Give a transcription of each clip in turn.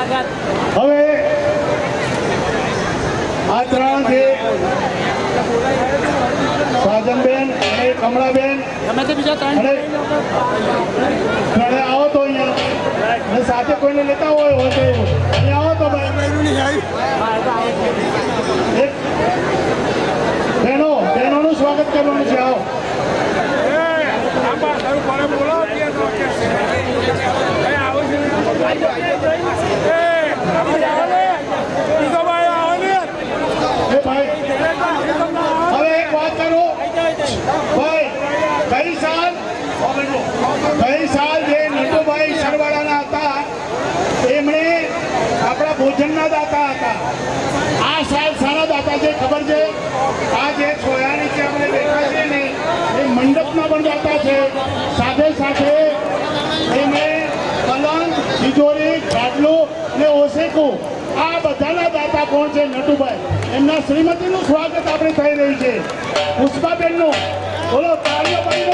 હવે આ ત્રણ જે સાજનબેન અને કમળાબેન. તમે તો બીજા ત્રણ અને ત્રણે આવો તો અહીંયા. અને સાથે કોઈને લેતા હોય હોય તો અહીંયા આવો તો ભાઈ. બહેનો બહેનોનું સ્વાગત કરવાનું છે આવો ભાઈ હવે એક વાત કરું ભાઈ ગઈ સાલ ગઈ સાલ જે નટુભાઈ સરવાળાના હતા એમણે આપણા ભોજનના દાતા હતા. આ સાહેબ સારા દાતા છે, ખબર છે? આ જે છોયા નીચે આપણે બેઠા છે ને, એ મંડપના પણ દાતા છે. સાથે સાથે એને પલંગ તિજોરી ગાડલું ને ઓસેકું આ બધાના દાતા કોણ છે? નટુભાઈ. એમના શ્રીમતીનું સ્વાગત આપણે થઈ રહ્યું છે. પુષ્પાબેનનું. બોલો, તાળીઓ પાડી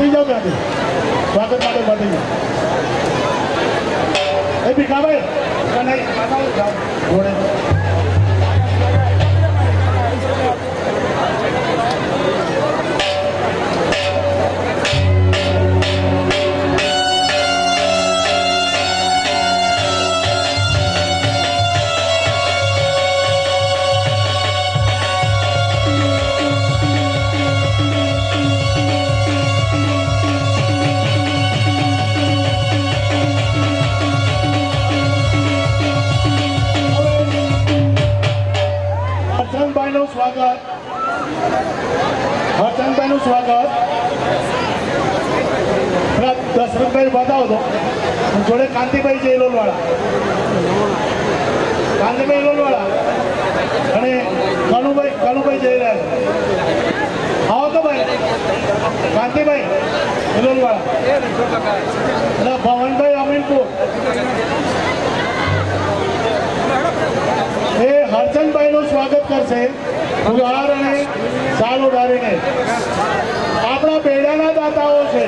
થઈ જાઓ ત્યાંથી સ્વાગત માટે જાઓ એ ભીખાભાઈ નહીં જોડે દશરથભાઈ બતાવો તો. જોડે કાંતિભાઈ છે લોલવાળા. કાંતિભાઈ લોલવાળા. અને કનુભાઈ કનુભાઈ જઈ રહ્યા છે. આવો તો ભાઈ. કાંતિભાઈ લોલવાળા. ભવનભાઈ અમીનપુર. એ હરચંદભાઈનું સ્વાગત કરશે. ઉધાર અને સાલ ઉડાડીને. આપણા બેડાના દાતાઓ છે.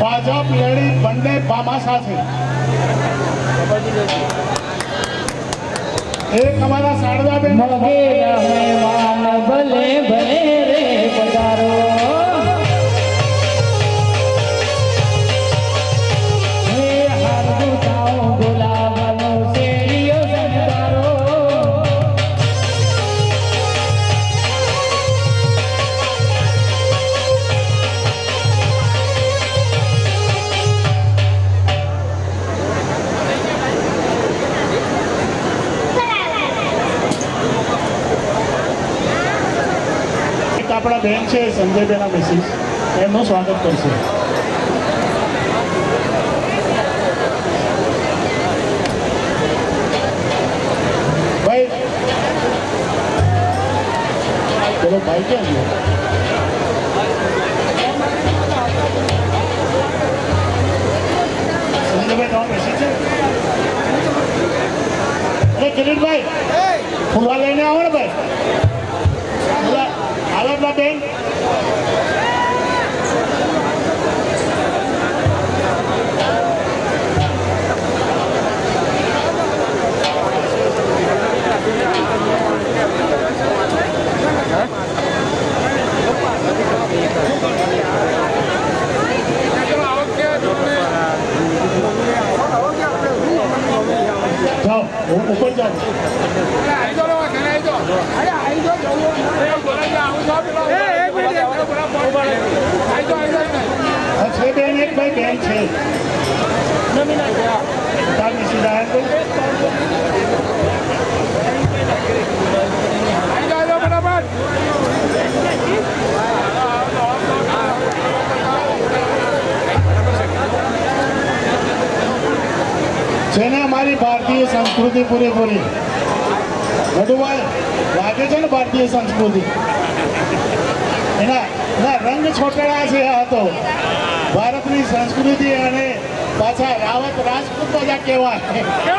ભાજપ લેડી બંને ભામાશા છે. એક અમારા શારદાબેન મગેરા બેન છે સંજયબેના મિસિસ એમનું સ્વાગત કરશે. ભાઈ ચલો ભાઈ ક્યાં છે? અરે કિરીટભાઈ, ફૂલવા લઈને આવો ને ભાઈ. હાલો ના બેન જાઓ હું ઉપર જાઉં આ છે બેન એક ભાઈ બેન છે. જેને અમારી ભારતીય સંસ્કૃતિ પૂરેપૂરી. વડુભાઈ લાગે છે ને ભારતીય સંસ્કૃતિ? એના રંગ છોકરા છે આ તો. ભારતની સંસ્કૃતિ અને પાછા રાવત રાજપૂત બધા કહેવાય.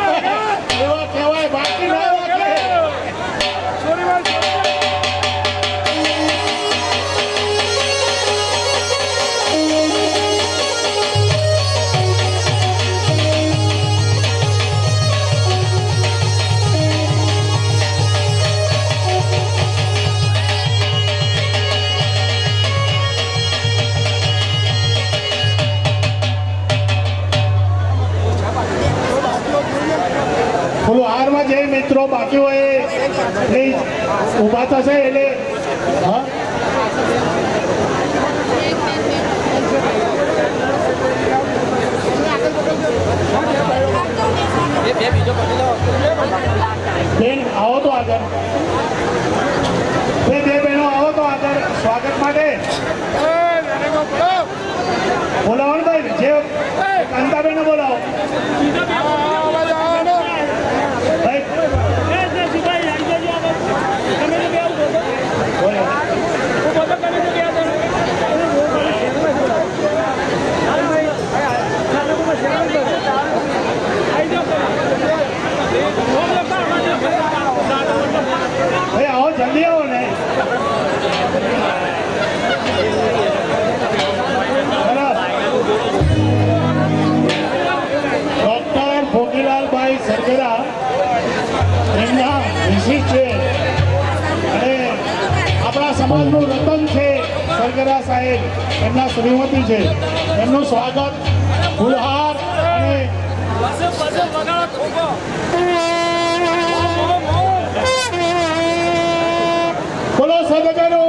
ઊભા થશે એટલે હા સમાજનું રતન છે સરગરા સાહેબ એમના શ્રીમતી છે. એમનું સ્વાગત ફુલહાર અને બોલો સદગરો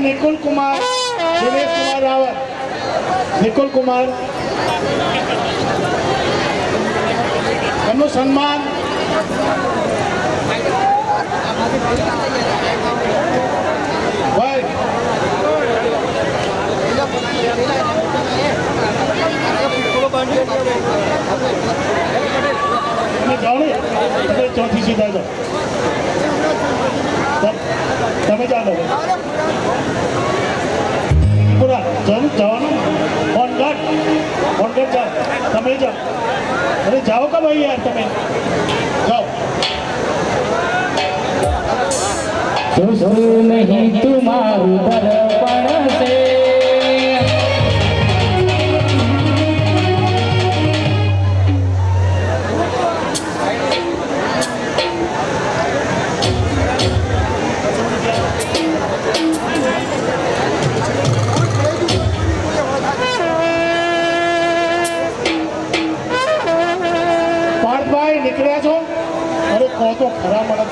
નિકુલ કુમાર દિનેશ કુમાર રાવત નિકુલ કુમાર. એમનું સન્માન ચોથી સીધા તમે ચાલો જવાનું જવાનું ઓન કર ઓન કર જાઓ તમે જાઓ. અરે જાઓ કે ભાઈ યાર તમે? જાઓ. દોસ્તું નહીં દર્પણ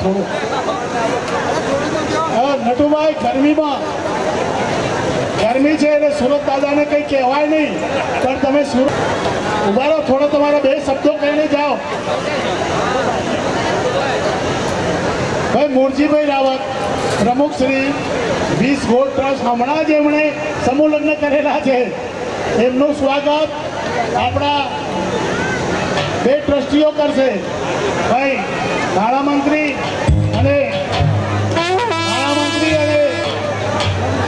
થોડું નટુભાઈ, ગરમીમાં. ગરમી છે એટલે સુરત દાદાને કંઈ કહેવાય નહીં, પણ તમે સુરત ઊભા રહો, થોડો તમારા બે શબ્દો કહીને જાઓ. ભાઈ મૂળજીભાઈ રાવત, પ્રમુખ શ્રી વીસ ગોલ્ડ ટ્રસ્ટ, હમણાં જ એમણે સમૂહ લગ્ન કરેલા છે. એમનું સ્વાગત આપણા બે ટ્રસ્ટીઓ કરશે. ભાઈ નાણામંત્રી અને નાણામંત્રી અને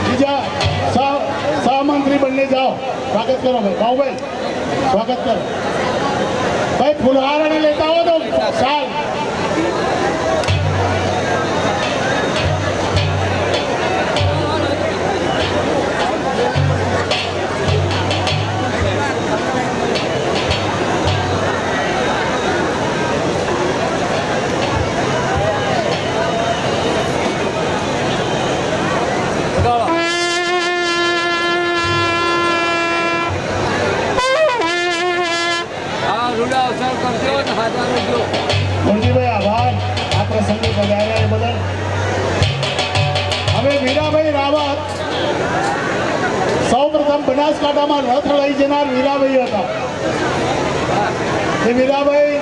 બીજા સહ સહમંત્રી બંને જાઓ સ્વાગત કરો ભાઈ ભાઉભાઈ સ્વાગત કરો ભાઈ ફુલહાર અને લેતા હો તો ચાલ મુરજીભાઈ, આભાર. આ પ્રસંગે પધાર્યા એ બદલ. હવે વીરાભાઈ રાવત સૌ પ્રથમ બનાસકાંઠામાં રથ લઈ જનાર વીરાભાઈ હતા. એ વીરાભાઈ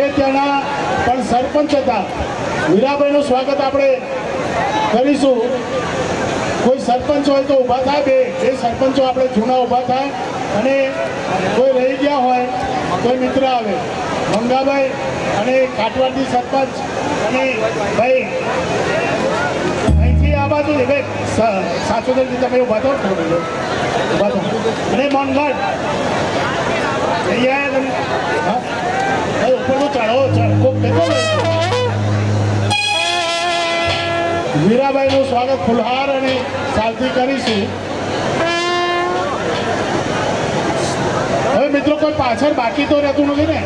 એ ત્યાંના પણ સરપંચ હતા. વીરાભાઈનું સ્વાગત આપણે કરીશું. કોઈ સરપંચ હોય તો ઊભા થાય બે. બે સરપંચો આપણે જૂના ઊભા થાય અને કોઈ રહી ગયા હોય કોઈ મિત્ર આવે. મંગાભાઈ અને કાટવાડી સરપંચ અને ભાઈ, અહીંથી આ બાજુ ભાઈ સાચોદરથી તમે ઊભા થાઓ ઊભા થાઓ અને મોનગઢ અહીંયા તમે, હા. ઉપરનું લઈ વીરાબાઈનું સ્વાગત ફુલહાર અને સાલથી કરીશું. હવે મિત્રો કોઈ પાછળ બાકી તો રહેતું નથી ને?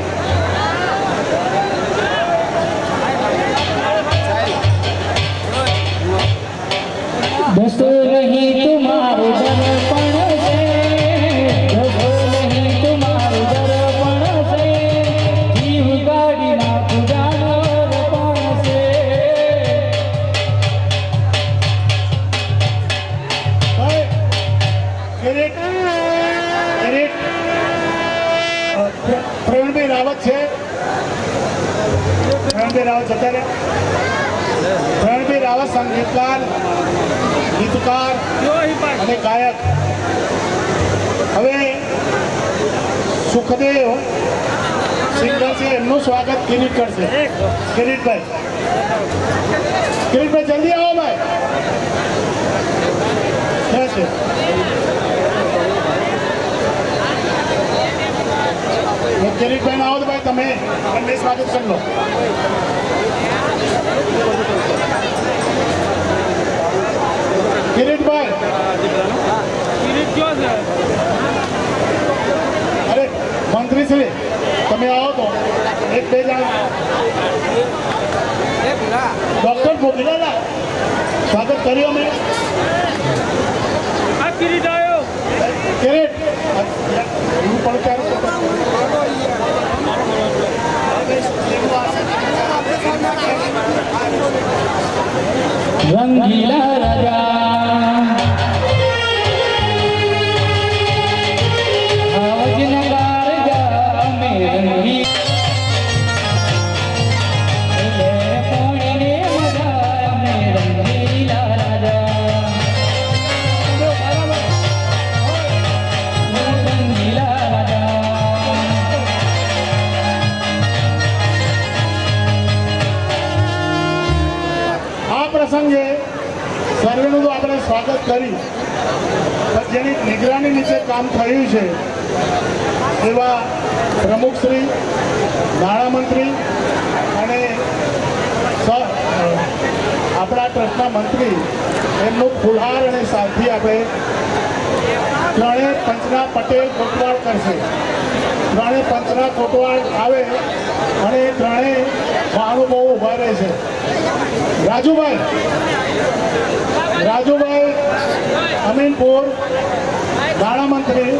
પ્રવીણભાઈ રાવત છે. પ્રવીણભાઈ રાવત જતા રહે. પ્રવીણભાઈ રાવત સંગીતકાર ગીતકાર અને ગાયક. હવે સુખદેવ સિંગર છે એમનું સ્વાગત કિરીટ કરશે. કિરીટભાઈ. કિરીટભાઈ, જલ્દી આવો ભાઈ. ક્યાં છે. કિરીટભાઈ આવો તો ભાઈ, તમે બંને સ્વાગત કરી લો. કિરીટભાઈ અરે મંત્રીશ્રી તમે આવો તો. એક, બે જણા. ડોક્ટર મોકલેલા સ્વાગત કર્યું અમે કિરીટ હું પણ ક્યારે રંગીલા રાજા. એવા પ્રમુખશ્રી નાણામંત્રી અને આપણા ટ્રસ્ટના મંત્રી એમનું ફુલહાર અને સાથી આપણે ત્રણેય પંચના પટેલ કોટવાળ કરશે. ત્રણેય પંચના કોટવાળ આવે અને એ ત્રણેય મહાનુભાવો ઊભા રહે છે રાજુભાઈ રાજુભાઈ અમીનપુર નાણામંત્રી